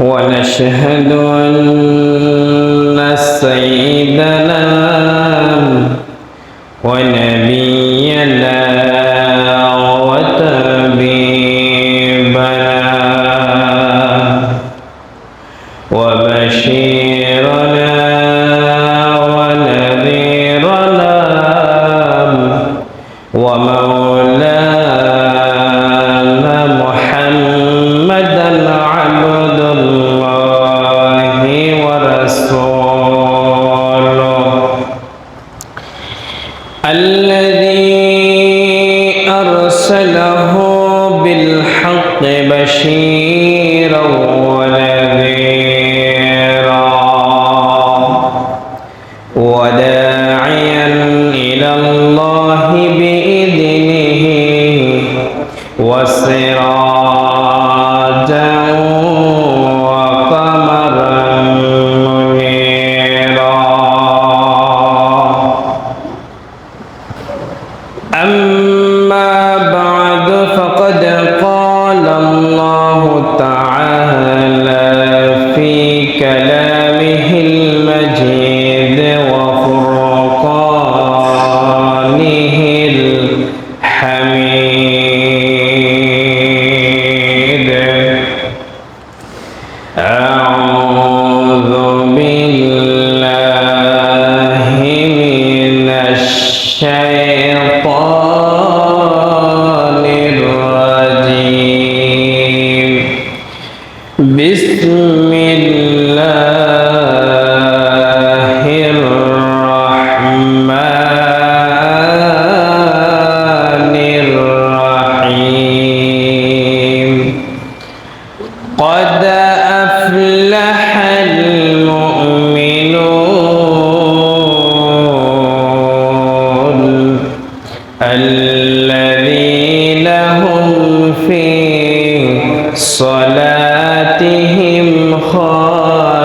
ونشهد أن سيدنا ونبينا وطبيبنا وبشيرنا ونذيرنا ومولانا محمدا الذي أرسله بالحق بشيرا ونذيرا وداعيا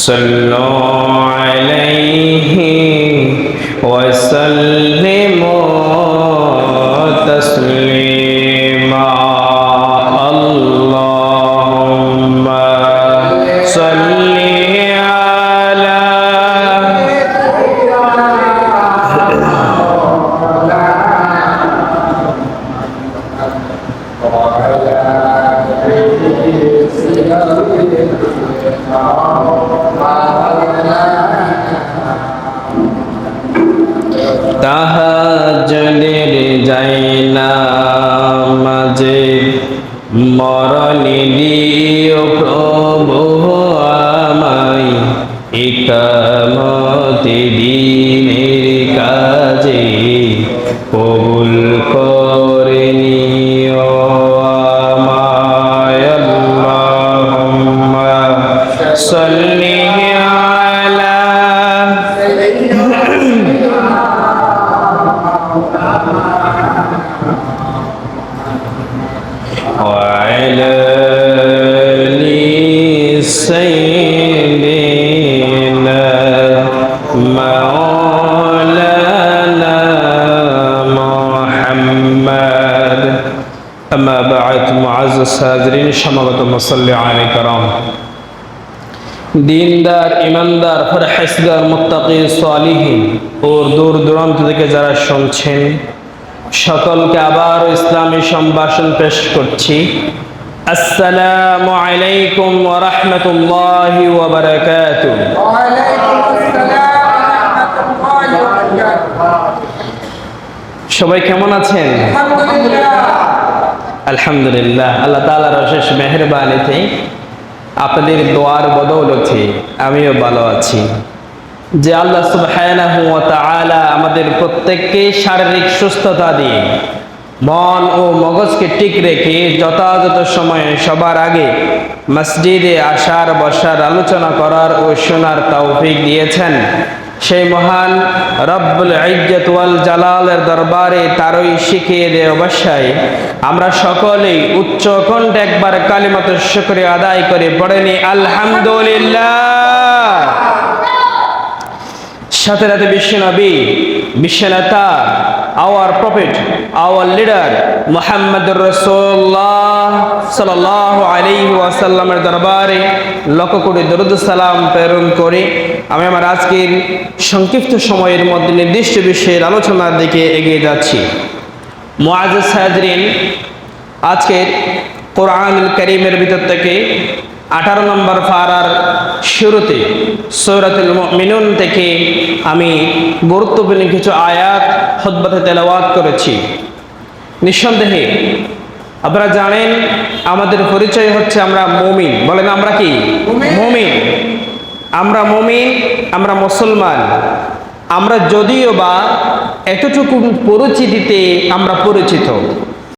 صلوا عليه وسلموا তাহাজনের যাই না মাঝে মরণে দিও প্রভু আমায় ইকামতে দিনের কাজে কবুল করে সাজরিন সমাগত মুসল্লি আলী করম দিনদার ইমানদার ফরহাসদার মুত্তাকি সালিহীন ওর দূর দূরান্ত থেকে যারা শুনছেন সকলকে আবার ইসলামী সম্ভাষণ পেশ করছি। আসসালাম সবাই কেমন আছেন? আলহামদুলিল্লাহ। আল্লাহ তাআলার অশেষ মেহরবানিতে আপনাদের দোয়ার বদৌলতে আমিও ভালো আছি। যে আল্লাহ আমাদের প্রত্যেককে শারীরিক সুস্থতা দিয়ে মন ও মগজকে ঠিক রেখে যথাযথ সময়ে সবার আগে মসজিদে আসার বসার আলোচনা করার ও শোনার তৌফিক দিয়েছেন। সেই মহান রব্বুল ইজ্জত ওয়াল জালালের দরবারে তারই শিখিয়ে দে অবশ্যই, আমরা সকলেই উচ্চ কণ্ঠে একবার কালিমাত শুকরিয়া আদায় করে পড়েনি আলহামদুলিল্লাহ। সাথে সাথে বিশ্বনবী বিশ্বনেতা our prophet our leader Muhammad রসোল্লাহ সাল ওয়াসাল্লামের দরবারে লক্ষ কোটি দরুদ সালাম প্রেরণ করে। আমি আমার আজকের সংক্ষিপ্ত সময়ের মধ্যে নির্দিষ্ট বিষয়ের আলোচনার দিকে এগিয়ে যাচ্ছি। মোয়াজ সাজরিন আজকের কোরআন করিমের ভিতর থেকে আঠারো নম্বর ফারার শুরুতে সৌরাতুল মিনুন থেকে আমি গুরুত্বপূর্ণ কিছু আয়াত হদবাতে তেলাওয়াত করেছি। নিঃসন্দেহে আপনারা জানেন আমাদের পরিচয় হচ্ছে আমরা মমিন। বলেন আমরা কি? মুমিন। মমিন। আমরা মমিন আমরা মুসলমান। আমরা যদিও বা এতটুকু পরিচিতিতে আমরা পরিচিত।